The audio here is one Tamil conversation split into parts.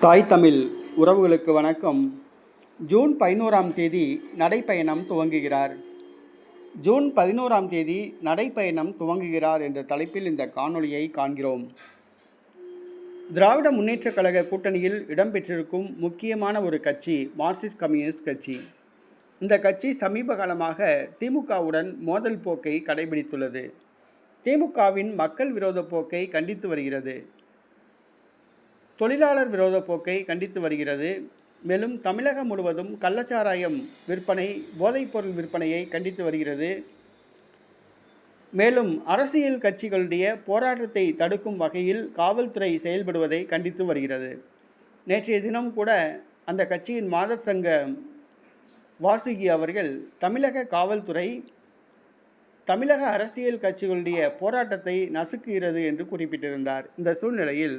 தாய் தமிழ் உறவுகளுக்கு வணக்கம். ஜூன் பதினோராம் தேதி நடைப்பயணம் துவங்குகிறார். ஜூன் பதினோராம் தேதி நடைப்பயணம் துவங்குகிறார் என்ற தலைப்பில் இந்த காணொளியை காண்கிறோம். திராவிட முன்னேற்றக் கழக கூட்டணியில் இடம்பெற்றிருக்கும் முக்கியமான ஒரு கட்சி மார்க்சிஸ்ட் கம்யூனிஸ்ட் கட்சி. இந்த கட்சி சமீப காலமாக திமுகவுடன் மோதல் போக்கை கடைபிடித்துள்ளது. திமுகவின் மக்கள் விரோத போக்கை கண்டித்து வருகிறது. தொழிலாளர் விரோத போக்கை கண்டித்து வருகிறது. மேலும் தமிழகம் முழுவதும் கள்ளச்சாராயம் விற்பனை போதைப்பொருள் விற்பனையை கண்டித்து வருகிறது. மேலும் அரசியல் கட்சிகளுடைய போராட்டத்தை தடுக்கும் வகையில் காவல்துறை செயல்படுவதை கண்டித்து வருகிறது. நேற்றைய தினம் கூட அந்த கட்சியின் மாதர் சங்க வாசுகி அவர்கள் தமிழக காவல்துறை தமிழக அரசியல் கட்சிகளுடைய போராட்டத்தை நசுக்குகிறது என்று குறிப்பிட்டிருந்தார். இந்த சூழ்நிலையில்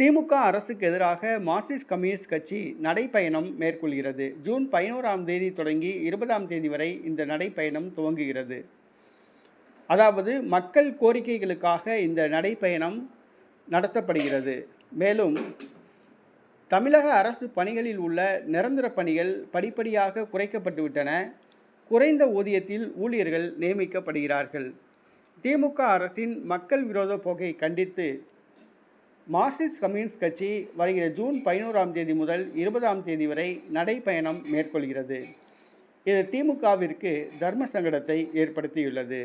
திமுக அரசுக்கு எதிராக மார்க்சிஸ்ட் கம்யூனிஸ்ட் கட்சி நடைப்பயணம் மேற்கொள்கிறது. ஜூன் பதினோராம் தேதி தொடங்கி இருபதாம் தேதி வரை இந்த நடைப்பயணம் துவங்குகிறது. அதாவது மக்கள் கோரிக்கைகளுக்காக இந்த நடைப்பயணம் நடத்தப்படுகிறது. மேலும் தமிழக அரசு பணிகளில் உள்ள நிரந்தர பணிகள் படிப்படியாக குறைக்கப்பட்டுவிட்டன. குறைந்த ஊதியத்தில் ஊழியர்கள் நியமிக்கப்படுகிறார்கள். திமுக அரசின் மக்கள் விரோத போக்கை கண்டித்து மார்க்சிஸ்ட் கம்யூனிஸ்ட் கட்சி வருகிற ஜூன் பதினோராம் தேதி முதல் இருபதாம் தேதி வரை நடைப்பயணம் மேற்கொள்கிறது. இது திமுகவிற்கு தர்ம சங்கடத்தை ஏற்படுத்தியுள்ளது.